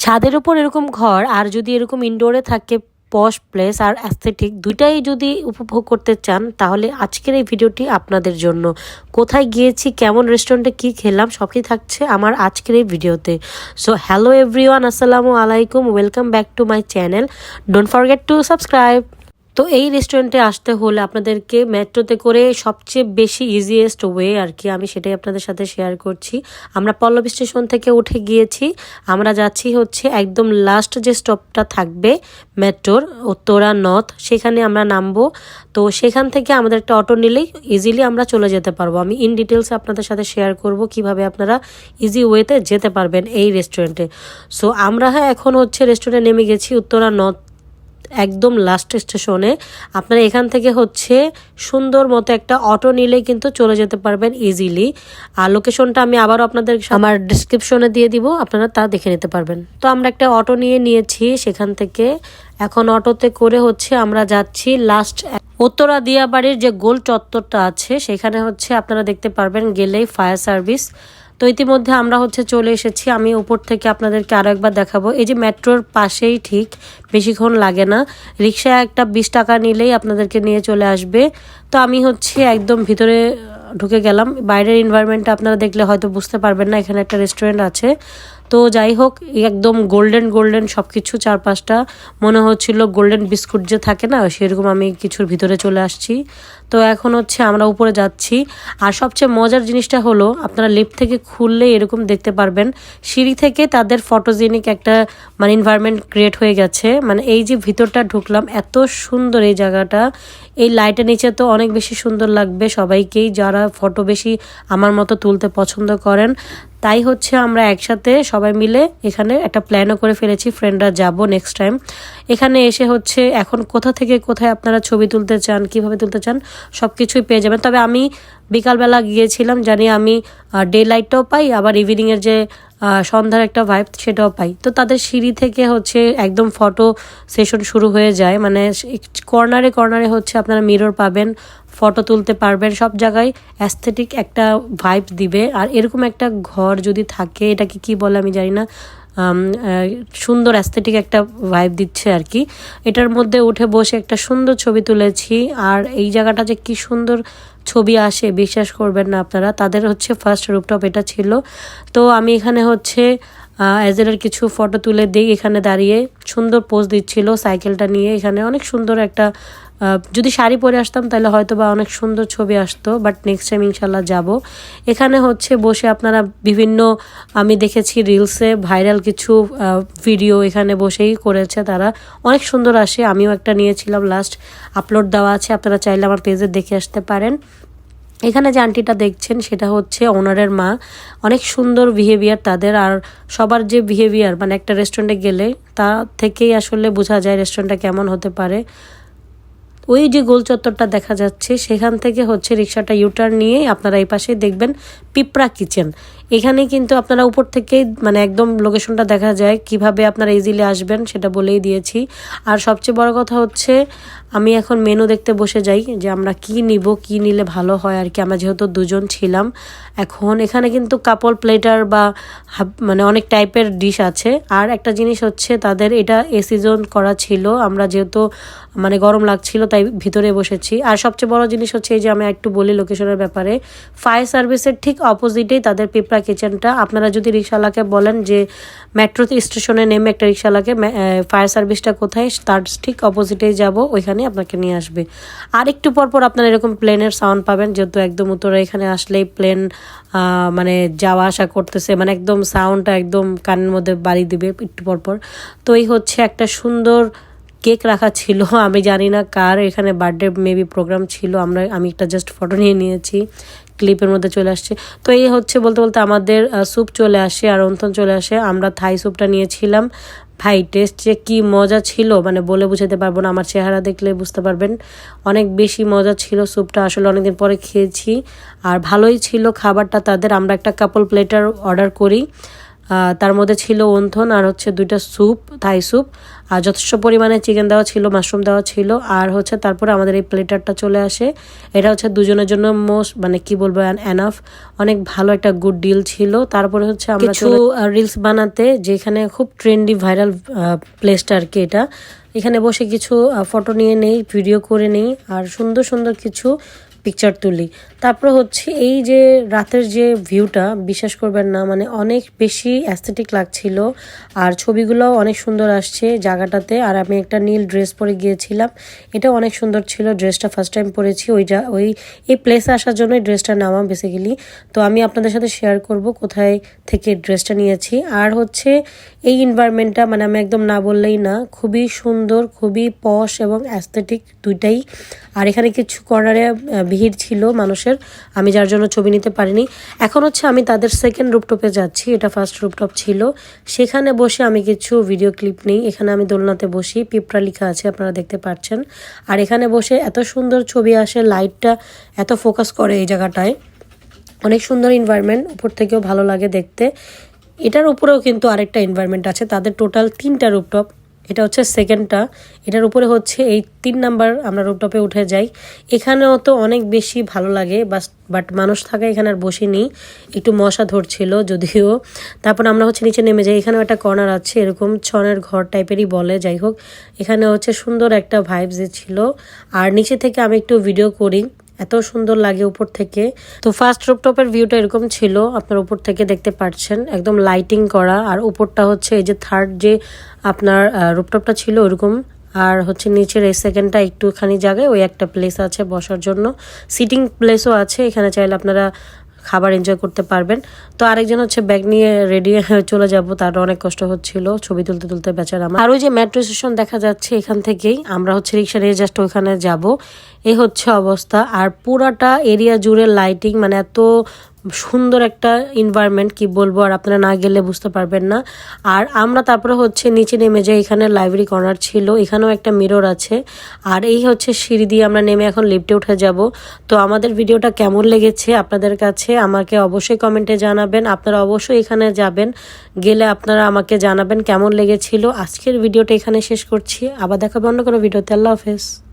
ছাদের উপর এরকম ঘর আর যদি এরকম ইনডোরে থাকে পশ প্লেস আর অ্যাস্থেটিক দুটাই যদি উপভোগ করতে চান, তাহলে আজকের এই ভিডিওটি আপনাদের জন্য। কোথায় গিয়েছি, কেমন রেস্টুরেন্টে কি খেলাম, সবই থাকছে আমার আজকের এই ভিডিওতে। সো হ্যালো এভরিওয়ান আসসালামু আলাইকুম welcome back to my channel don't forget to subscribe তো এই রেস্টুরেন্টে আসতে হলে আপনাদেরকে মেট্রোতে করে সবচেয়ে বেশি ইজিয়েস্ট ওয়ে আর কি আমি সেটাই আপনাদের সাথে শেয়ার করছি। আমরা পল্লব স্টেশন থেকে উঠে গিয়েছি। আমরা যাচ্ছি হচ্ছে একদম লাস্ট যে স্টপটা থাকবে মেট্রোর উত্তরা নর্থ সেখানে আমরা নামবো। তো সেখান থেকে আমাদের একটা অটো নিলেই ইজিলি আমরা চলে যেতে পারব। আমি ইন ডিটেলস আপনাদের সাথে শেয়ার করব কীভাবে আপনারা ইজি ওয়েতে যেতে পারবেন এই রেস্টুরেন্টে সো আমরা হ্যাঁ এখন হচ্ছে রেস্টুরেন্টে নেমে গেছি উত্তরা নর্থ একদম লাস্ট স্টেশনে আপনারা এখান থেকে হচ্ছে সুন্দর মতো একটা অটো নিলে কিন্তু চলে যেতে পারবেন ইজিলি আর লোকেশনটা আমি আবারও আপনাদের আমার ডিসক্রিপশনে দিয়ে দিব, আপনারা তা দেখে নিতে পারবেন। তো আমরা একটা অটো নিয়ে নিয়েছি সেখান থেকে। এখন অটোতে করে হচ্ছে আমরা যাচ্ছি লাস্ট উত্তরা দিয়াবাড়ির যে গোল চত্বরটা আছে, সেখানে হচ্ছে আপনারা দেখতে পারবেন গেলেই ফায়ার সার্ভিস তো ইতিমধ্যে আমরা হচ্ছে চলে এসেছি। আমি উপর থেকে আপনাদেরকে আরও একবার দেখাবো। এই যে মেট্রোর পাশেই ঠিক বেশিক্ষণ লাগে না। রিক্সায় একটা বিশ টাকা নিলেই আপনাদেরকে নিয়ে চলে আসবে। তো আমি হচ্ছে একদম ভিতরে ঢুকে গেলাম। বাইরের এনভায়রনমেন্টটা আপনারা দেখলে হয়তো বুঝতে পারবেন না, এখানে একটা রেস্টুরেন্ট আছে। তো যাই হোক, একদম গোল্ডেন গোল্ডেন সব কিছু চারপাশটা। মনে হচ্ছিল গোল্ডেন বিস্কুট যে থাকে না, সেরকম আমি কিছুর ভিতরে চলে আসছি। তো এখন হচ্ছে আমরা উপরে যাচ্ছি। আর সবচেয়ে মজার জিনিসটা হলো, আপনারা লিফট থেকে খুললে এরকম দেখতে পারবেন। সিঁড়ি থেকে তাদের ফটোজেনিক একটা মানে এনভায়রনমেন্ট ক্রিয়েট হয়ে গেছে। মানে এই যে ভিতরটা ঢুকলাম, এত সুন্দর এই জায়গাটা। এই লাইটের নিচে তো অনেক বেশি সুন্দর লাগবে সবাইকেই, যারা ফটো বেশি আমার মতো তুলতে পছন্দ করেন। তাই হচ্ছে আমরা একসাথে সবাই মিলে এখানে একটা প্ল্যানও করে ফেলেছি ফ্রেন্ডরা যাব নেক্সট টাইম এখানে এসে হচ্ছে, এখন কোথা থেকে কোথায় আপনারা ছবি তুলতে চান, কীভাবে তুলতে চান সব কিছুই পেয়ে যাবেন। তবে আমি বিকালবেলা গিয়েছিলাম, জানি আমি ডে লাইটটাও পাই, আবার ইভিনিংয়ের যে সন্ধ্যার একটা ভাইব সেটাও পাই। তো তাদের সিঁড়ি থেকে হচ্ছে একদম ফটো সেশন শুরু হয়ে যায়। মানে কর্নারে কর্নারে হচ্ছে আপনারা মিরর পাবেন ফটো তুলতে পারবেন। সব জায়গায় অ্যাস্থেটিক একটা ভাইব দিবে। আর এরকম একটা ঘর যদি থাকে, এটাকে কি বলে আমি জানি না। সুন্দর অ্যাস্থেটিক একটা ভাইব দিচ্ছে আর কি। এটার মধ্যে উঠে বসে একটা সুন্দর ছবি তুলেছি। আর এই জায়গাটা যে কি সুন্দর ছবি আসে, বিশ্বাস করবেন না আপনারা, তাদের হচ্ছে ফার্স্ট রুপটপ এটা ছিল। তো আমি এখানে হচ্ছে অ্যাজেলের কিছু ফটো তুলে দিই। এখানে দাঁড়িয়ে সুন্দর পোজ দিচ্ছিল সাইকেলটা নিয়ে। এখানে অনেক সুন্দর একটা যদি শাড়ি পরে আসতাম, তাহলে হয়তো বা অনেক সুন্দর ছবি আসতো বাট নেক্সট টাইম ইনশাল্লাহ যাব। এখানে হচ্ছে বসে আপনারা বিভিন্ন, আমি দেখেছি রিলসে ভাইরাল কিছু ভিডিও এখানে বসেই করেছে তারা। অনেক সুন্দর আসে, আমিও একটা নিয়েছিলাম লাস্ট আপলোড দেওয়া আছে, আপনারা চাইলে আমার পেজে দেখে আসতে পারেন। এখানে যে আন্টিটা দেখছেন, সেটা হচ্ছে ওনারের মা। অনেক সুন্দর বিহেভিয়ার তাদের, আর সবার যে বিহেভিয়ার মানে একটা রেস্টুরেন্টে গেলে তা থেকেই আসলে বোঝা যায় রেস্টুরেন্টটা কেমন হতে পারে। ওই যে গোল চত্বরটা দেখা যাচ্ছে, সেখান থেকে হচ্ছে রিক্সাটা ইউটার্ন নিয়ে আপনারা এই পাশে দেখবেন পিঁপড়া কিচেন। এখানে কিন্তু আপনারা উপর থেকে মানে একদম লোকেশনটা দেখা যায়, কীভাবে আপনারা ইজিলি আসবেন সেটা বলেই দিয়েছি। আর সবচেয়ে বড় কথা হচ্ছে আমি এখন মেনু দেখতে বসে যাই যে আমরা কি নিব, কি নিলে ভালো হয় আর কি। আমরা যেহেতু দুজন ছিলাম, এখন এখানে কিন্তু কাপল প্লেটার বা মানে অনেক টাইপের ডিশ আছে। আর একটা জিনিস হচ্ছে তাদের এটা এ সিজন করা ছিল, আমরা যেহেতু মানে গরম লাগছিল তাই ভিতরে বসেছি। আর সবচেয়ে বড় জিনিস হচ্ছে এই যে আমি একটু বলি লোকেশনের ব্যাপারে ফায়ার সার্ভিসের ঠিক অপোজিটেই তাদের পিঁপড়া কিচেনটা আপনারা যদি রিক্সাওয়ালাকে বলেন যে মেট্রো স্টেশনে নেমে একটা রিক্সাওয়ালাকে ফায়ার সার্ভিসটা কোথায়, তার ঠিক অপোজিটেই যাব। ওইখানে আপনাকে নিয়ে আসবে। আর একটু পর পর আপনারা এরকম প্লেনের সাউন্ড পাবেন, যেহেতু একদম উত্তরে এখানে আসলেই প্লেন মানে যাওয়া আসা করতেছে মানে একদম সাউন্ডটা একদম কানের মধ্যে বাড়ি দিবে একটু পর পর তো এই হচ্ছে একটা সুন্দর কেক রাখা ছিল, আমি জানি না কার, এখানে বার্থডে মেবি প্রোগ্রাম ছিল, আমরা, আমি একটা জাস্ট ফটো নিয়ে নিয়েছি ক্লিপের মধ্যে চলে আসছে। তো এই হচ্ছে বলতে বলতে আমাদের স্যুপ চলে আসে আর অন্থন চলে আসে, আমরা থাই স্যুপটা নিয়েছিলাম। ভাই টেস্ট যে কী মজা ছিল মানে বলে বুঝাতে পারব না, আমার চেহারা দেখলে বুঝতে পারবেন। অনেক বেশি মজা ছিল স্যুপটা, আসলে অনেক দিন পরে খেয়েছি। আর ভালোই ছিল খাবারটা তাদের। আমরা একটা কাপল প্লেটার অর্ডার করি। তার মধ্যে ছিল অন্থন আর হচ্ছে দুইটা স্যুপ থাই স্যুপ। আর যথেষ্ট পরিমাণে চিকেন দেওয়া ছিল মাশরুম দেওয়া ছিল। আর হচ্ছে তারপরে আমাদের এই প্লেটারটা চলে আসে। এটা হচ্ছে দুজনের জন্য মোস্ট মানে কি বলব এনাফ অনেক ভালো একটা গুড ডিল ছিল। তারপরে হচ্ছে আমরা কিছু রিলস বানাতে যেখানে খুব ট্রেন্ডি ভাইরাল প্লেসটা আর কি এটা। এখানে বসে কিছু ফটো নিয়ে নেই ভিডিও করে নেই। আর সুন্দর সুন্দর কিছু পিকচার তুলি। তারপর হচ্ছে এই যে রাতের যে ভিউটা বিশ্বাস করবেন না মানে অনেক বেশি অ্যাস্থেটিক লাগছিল আর ছবিগুলোও অনেক সুন্দর আসছে জায়গাটাতে। আর আমি একটা নীল ড্রেস পরে গিয়েছিলাম, এটা অনেক সুন্দর ছিল ড্রেসটা ফার্স্ট টাইম পরেছি, ওই যা ওই এই প্লেসে আসার জন্য এই ড্রেসটা নেওয়া বেসিক্যালি তো আমি আপনাদের সাথে শেয়ার করব কোথায় থেকে ড্রেসটা নিয়েছি। আর হচ্ছে এই এনভায়রনমেন্টটা মানে আমি একদম না বললেই না, খুবই সুন্দর, খুবই পশ এবং অ্যাস্থেটিক দুইটাই। আর এখানে কিছু কর্নারে ভিড় ছিল মানুষের, আমি যার জন্য ছবি নিতে পারিনি। এখন হচ্ছে আমি তাদের সেকেন্ড রুপটপে যাচ্ছি, এটা ফার্স্ট রুপটপ ছিল। সেখানে বসে আমি কিছু ভিডিও ক্লিপ নিই। এখানে আমি দোলনাতে বসি, পিঁপড়া লেখা আছে, আপনারা দেখতে পাচ্ছেন। আর এখানে বসে এত সুন্দর ছবি আসে লাইটটা এত ফোকাস করে এই জায়গাটায়। অনেক সুন্দর এনভায়রনমেন্ট উপর থেকেও ভালো লাগে দেখতে। এটার উপরেও কিন্তু আরেকটা এনভায়রনমেন্ট আছে, তাদের টোটাল তিনটা রুপটপ এটা হচ্ছে সেকেন্ডটা এটার উপরে হচ্ছে এই তিন নাম্বার আমরা রুপটপে উঠে যাই। এখানেও তো অনেক বেশি ভালো লাগে বাট মানুষ থাকে এখানে আর বসিনি একটু মশা ধরছিল যদিও। তারপর আমরা হচ্ছে নিচে নেমে যাই। এখানেও একটা কর্নার আছে, এরকম ছনের ঘর টাইপেরই বলে, যাই হোক। এখানে হচ্ছে সুন্দর একটা ভাইবস ছিল। আর নিচে থেকে আমি একটু ভিডিও করি। এত সুন্দর লাগে উপর থেকে। তো ফার্স্ট রুপটপের ভিউটা এরকম ছিল, আপনার উপর থেকে দেখতে পাচ্ছেন একদম লাইটিং করা, আর উপরটা হচ্ছে এই যে থার্ড যে আপনার রুপটপটা ছিল ওরকম। আর হচ্ছে নিচের এই সেকেন্ডটা একটুখানি জায়গায় ওই একটা প্লেস আছে বসার জন্য। সিটিং প্লেসও আছে, এখানে চাইলে আপনারা খাবার এনজয় করতে পারবেন। তো আরেকজন হচ্ছে ব্যাগ নিয়ে রেডি চলে যাব, তার অনেক কষ্ট হচ্ছিল, ছবি তুলতে তুলতে বেচার আমার। আর ওই যে মেট্রো স্টেশন দেখা যাচ্ছে এখান থেকেই, আমরা হচ্ছে রিক্সা নিয়ে জাস্ট ওইখানে যাব। এ হচ্ছে অবস্থা। আর পুরাটা এরিয়া জুড়ে লাইটিং মানে এত সুন্দর একটা এনভায়রনমেন্ট কি বলব, আর আপনারা না গেলে বুঝতে পারবেন না। আর আমরা তারপরে হচ্ছে নিচে নেমে যাই, এখানে লাইব্রেরি কর্নার ছিল, এখানেও একটা মিরর আছে। আর এই হচ্ছে সিঁড়ি দিয়ে আমরা নেমে এখন লিফটে উঠে যাব। তো আমাদের ভিডিওটা কেমন লেগেছে আপনাদের কাছে, আমাকে অবশ্যই কমেন্টে জানাবেন। আপনারা অবশ্যই এখানে যাবেন, গেলে আপনারা আমাকে জানাবেন কেমন লেগেছিল। আজকের ভিডিওটা এখানে শেষ করছি। আবার দেখাবো অন্য কোনো ভিডিওতে। আল্লাহ হাফেজ।